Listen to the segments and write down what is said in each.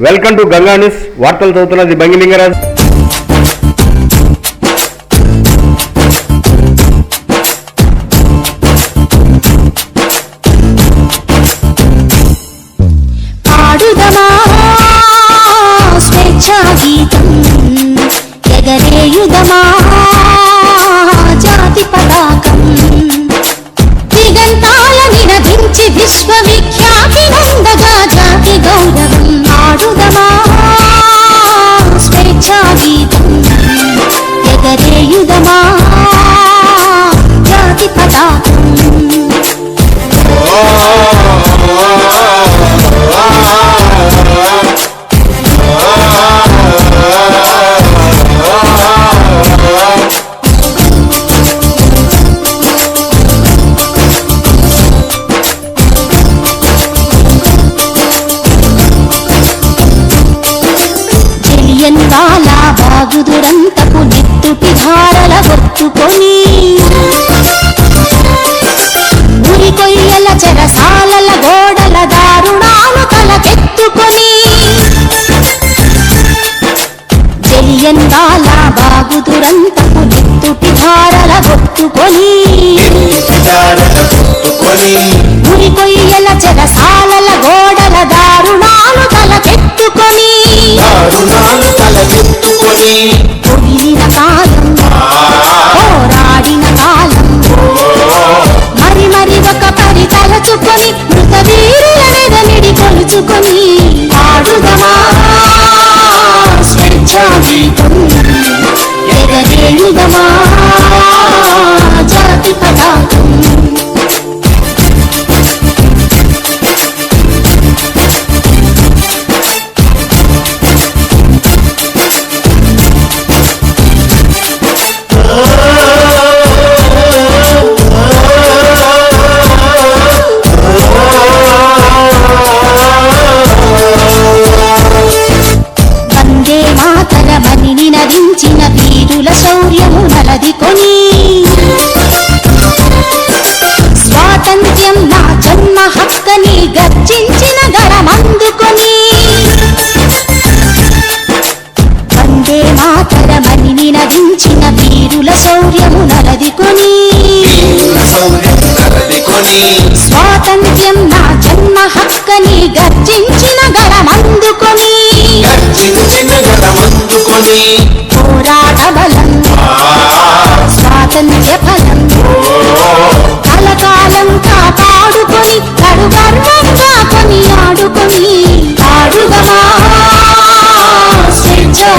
Welcome to Ganga news వార్తలు చదువుతున్నది బంగిలింగరాజ్ పాడుదమా స్వేచ్ఛా గీతం ఎగరేయుదమా బాగుదురంతపు నిత్తుటి ధారల ఒత్తుకొని. కొయ్యల చెరసాలల గోడల దారుణాలు తలకెత్తుకొని. జలియన్ వాలా బాగుదురంతపు నిత్తుటి ధారల ఒత్తుకొని. కొయ్యల చెరసాలల గోడల புரிந்த கால గడమందుకొని పోరాట బలం స్వాతంత్ర్య ఫలం. కలకాలం కాపాడుకొని కడు గర్వంగా కొని ఆడుకొని పాడుదమా స్వేచ్ఛా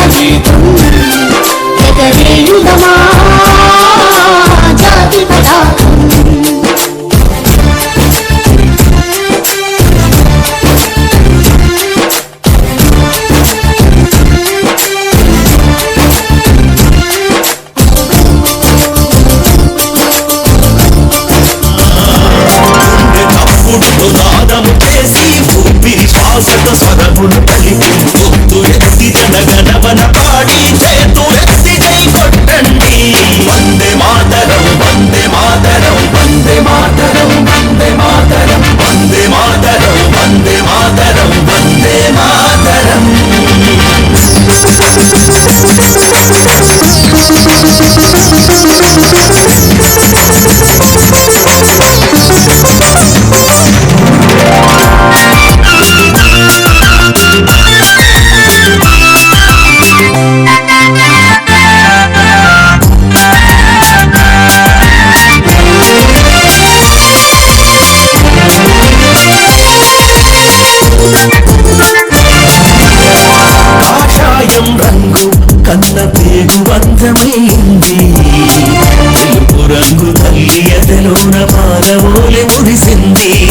నాగవోలి ముగిసింది.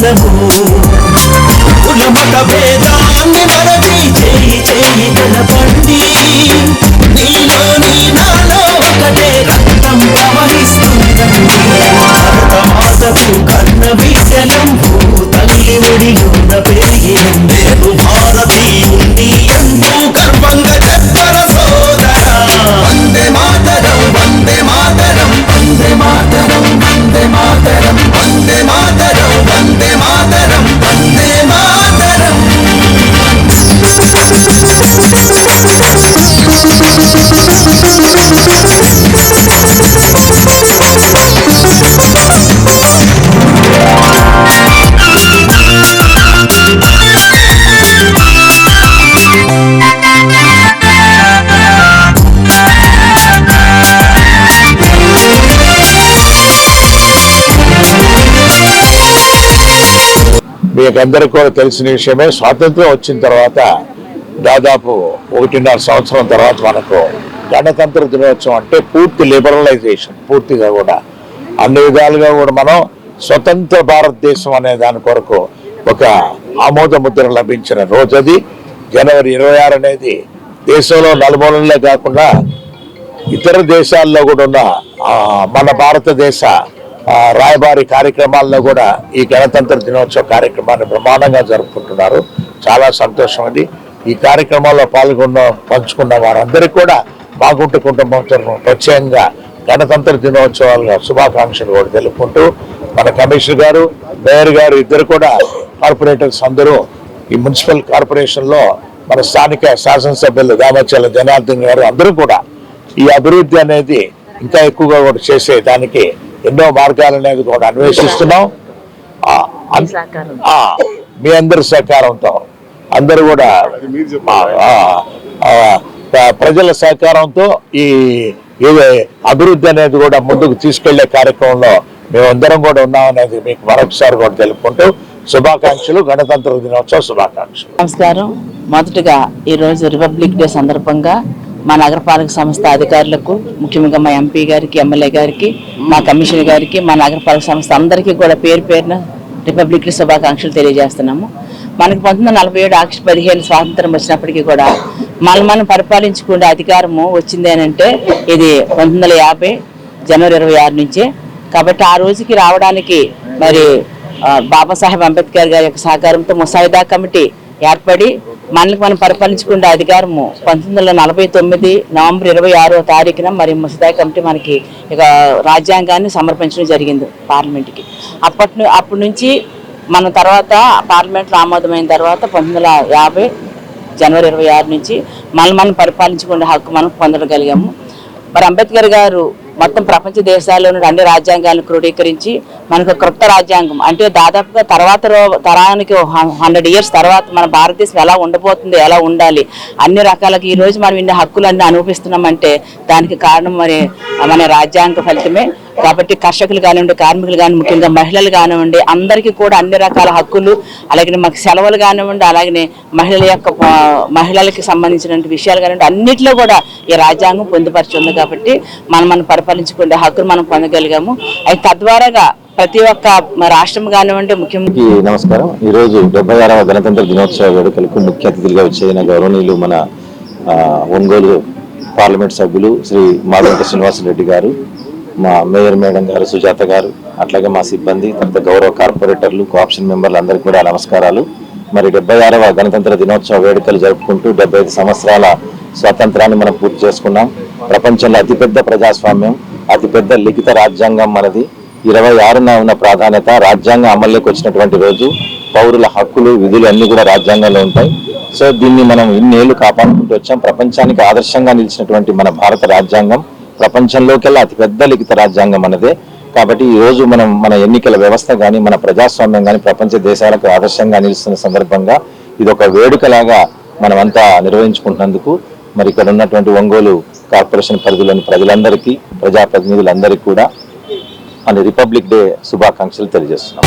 జ్ఞానము మనము కులమత భేదా అందరికీ కూడా తెలిసిన విషయమే స్వాతంత్రం వచ్చిన తర్వాత దాదాపు ఒకటిన్నర సంవత్సరం తర్వాత మనకు గణతంత్ర దినోత్సవం అంటే పూర్తి లిబరలైజేషన్ పూర్తిగా కూడా. అన్ని విధాలుగా కూడా మనం స్వతంత్ర భారతదేశం అనే దాని కొరకు ఒక ఆమోద ముద్ర లభించిన రోజు అది జనవరి ఇరవై ఆరు అనేది దేశంలో నలుమూలలే కాకుండా ఇతర దేశాల్లో కూడా ఉన్న మన భారతదేశ రాయబారి కార్యక్రమాల్లో కూడా ఈ గణతంత్ర దినోత్సవ కార్యక్రమాన్ని బ్రహ్మాండంగా జరుపుకుంటున్నారు. చాలా సంతోషం అది. ఈ కార్యక్రమాల్లో పాల్గొన్న పంచుకున్న వారందరికీ కూడా బాగుంట కుటుంబం తరఫున ప్రత్యేకంగా గణతంత్ర దినోత్సవాల శుభాకాంక్షలు కూడా తెలుపుకుంటూ మన కమిషనర్ గారు మేయర్ గారు ఇద్దరు కూడా కార్పొరేటర్స్ అందరూ ఈ మున్సిపల్ కార్పొరేషన్లో మన స్థానిక శాసనసభ్యులు దామచల జనార్దన్ గారు అందరూ కూడా ఈ అభివృద్ధి అనేది ఇంకా ఎక్కువగా కూడా చేసే దానికి ఎన్నో మార్గాలు అనేది కూడా అన్వేషిస్తున్నాం. ఆ, అన్- ఆ, మీ అందరి సహకారంతో. అందరూ కూడా ప్రజల సహకారంతో ఈ ఇది అభివృద్ధి అనేది కూడా ముందుకు తీసుకెళ్ళే కార్యక్రమంలో మేమందరం కూడా ఉన్నామనేది మీకు మరొకసారి కూడా తెలుపుకుంటూ శుభాకాంక్షలు గణతంత్ర దినోత్సవ శుభాకాంక్షలు. నమస్కారం. మొదటగా ఈరోజు రిపబ్లిక్ డే సందర్భంగా మా నగరపాలక సంస్థ అధికారులకు ముఖ్యంగా మా ఎంపీ గారికి ఎమ్మెల్యే గారికి మా కమిషనర్ గారికి మా నగరపాలక సంస్థ అందరికీ కూడా పేరు పేరున రిపబ్లిక్ డే శుభాకాంక్షలు తెలియజేస్తున్నాము. మనకి పంతొమ్మిది వందల నలభై ఏడు ఆగస్టు పదిహేను స్వాతంత్రం వచ్చినప్పటికీ కూడా మనం మనం పరిపాలించుకునే అధికారము వచ్చింది అని అంటే ఇది పంతొమ్మిది వందల యాభై జనవరి ఇరవై ఆరు నుంచే. కాబట్టి ఆ రోజుకి రావడానికి మరి బాబాసాహెబ్ అంబేద్కర్ గారి యొక్క సహకారంతో ముసాయిదా కమిటీ ఏర్పడి మనకి మనం పరిపాలించుకునే అధికారము పంతొమ్మిది వందల నలభై తొమ్మిది నవంబర్ ఇరవై ఆరో తారీఖున మరి ముసదాయి కమిటీ మనకి ఇక రాజ్యాంగాన్ని సమర్పించడం జరిగింది పార్లమెంట్కి. అప్పటి అప్పటి నుంచి మన తర్వాత పార్లమెంట్లో ఆమోదమైన తర్వాత పంతొమ్మిది వందల యాభై జనవరి ఇరవై ఆరు నుంచి మనం మనం పరిపాలించుకునే హక్కు మనం పొందగలిగాము. మరి అంబేద్కర్ గారు మొత్తం ప్రపంచ దేశాల్లో అన్ని రాజ్యాంగాలను క్రోడీకరించి మనకు ఒక క్రొత్త రాజ్యాంగం. అంటే దాదాపుగా తర్వాత తరానికి హండ్రెడ్ ఇయర్స్ తర్వాత మన భారతదేశం ఎలా ఉండబోతుంది ఎలా ఉండాలి అన్ని రకాలకి ఈ రోజు మనం ఇన్ని హక్కులన్నీ అనుభవిస్తున్నామంటే దానికి కారణం మరి మన రాజ్యాంగ ఫలితమే. కాబట్టి కర్షకులు కానివ్వండి కార్మికులు కానివ్వండి ముఖ్యంగా మహిళలు కానివ్వండి అందరికీ కూడా అన్ని రకాల హక్కులు అలాగే మాకు సెలవులు కానివ్వండి అలాగే మహిళల యొక్క మహిళలకి సంబంధించిన విషయాలు కానివ్వండి అన్నింటిలో కూడా ఈ రాజ్యాంగం పొందుపరిచి ఉంది కాబట్టి మనం మనం పరిపాలించుకునే హక్కులు మనం పొందగలిగాము. అయితే తద్వారాగా ప్రతి ఒక్క రాష్ట్రం కానివ్వండి ముఖ్యంగా నమస్కారం. ఈ రోజు డెబ్బై ఆరవ గణతంత్ర దినోత్సవ వేడుకలకు ముఖ్య అతిథులుగా వచ్చేసిన గౌరవనీయులు మన ఒంగోలు పార్లమెంట్ సభ్యులు శ్రీ మాధవక శ్రీనివాసరెడ్డి గారు మా మేయర్ మేడం గారు సుజాత గారు అట్లాగే మా సిబ్బంది తర్వాత గౌరవ కార్పొరేటర్లు కోఆప్షన్ మెంబర్లు అందరికీ కూడా నమస్కారాలు. మరి డెబ్బై ఆరవ గణతంత్ర దినోత్సవ వేడుకలు జరుపుకుంటూ డెబ్బై ఐదు సంవత్సరాల స్వాతంత్రాన్ని మనం పూర్తి చేసుకున్నాం. ప్రపంచంలో అతిపెద్ద ప్రజాస్వామ్యం అతిపెద్ద లిఖిత రాజ్యాంగం మనది. ఇరవై ఆరున ఉన్న ప్రాధాన్యత రాజ్యాంగం అమల్లోకి వచ్చినటువంటి రోజు పౌరుల హక్కులు విధులు అన్ని కూడా రాజ్యాంగంలో ఉంటాయి. సో దీన్ని మనం ఇన్నేళ్ళు కాపాడుకుంటూ వచ్చాం. ప్రపంచానికి ఆదర్శంగా నిలిచినటువంటి మన భారత రాజ్యాంగం ప్రపంచంలోకెల్లా అతిపెద్ద లిఖిత రాజ్యాంగం మనదే కాబట్టి ఈ రోజు మనం మన ఎన్నికల వ్యవస్థ కానీ మన ప్రజాస్వామ్యం కానీ ప్రపంచ దేశాలకు ఆదర్శంగా నిలుస్తున్న సందర్భంగా ఇది ఒక వేడుకలాగా మనమంతా నిర్వహించుకుంటున్నందుకు మరి ఇక్కడ ఉన్నటువంటి ఒంగోలు కార్పొరేషన్ పరిధిలోని ప్రజలందరికీ ప్రజాప్రతినిధులందరికీ కూడా అని రిపబ్లిక్ డే శుభాకాంక్షలు తెలియజేస్తున్నాం.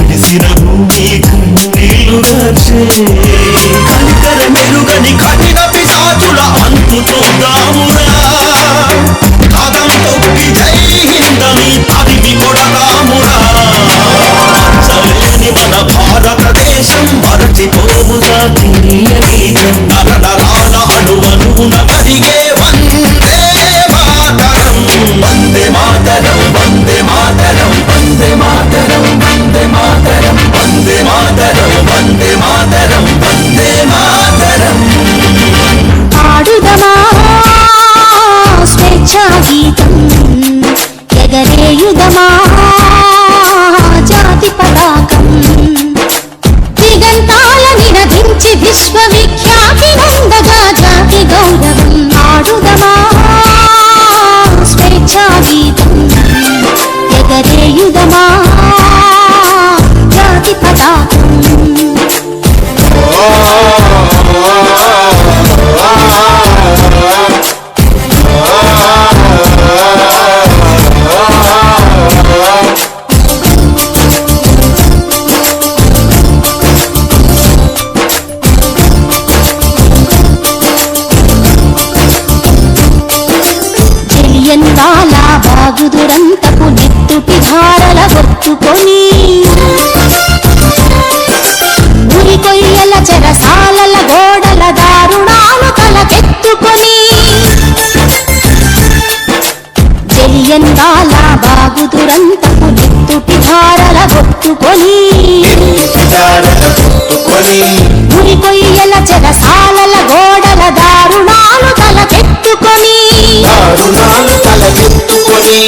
కలిసిన భూమి కన్నీళ్ళు రాచే కనికర మెరుగని కఠిన పిశాచుల అంతు చూద్దాము ఎన్నాల బాగుదురంతకు నిత్తుటి ధారల గొత్తుకొని మురికొయ్యల జలసాలల గోడల దారుణాలు తలకెత్తుకొని. దారుణాలు తలకెత్తుకొని.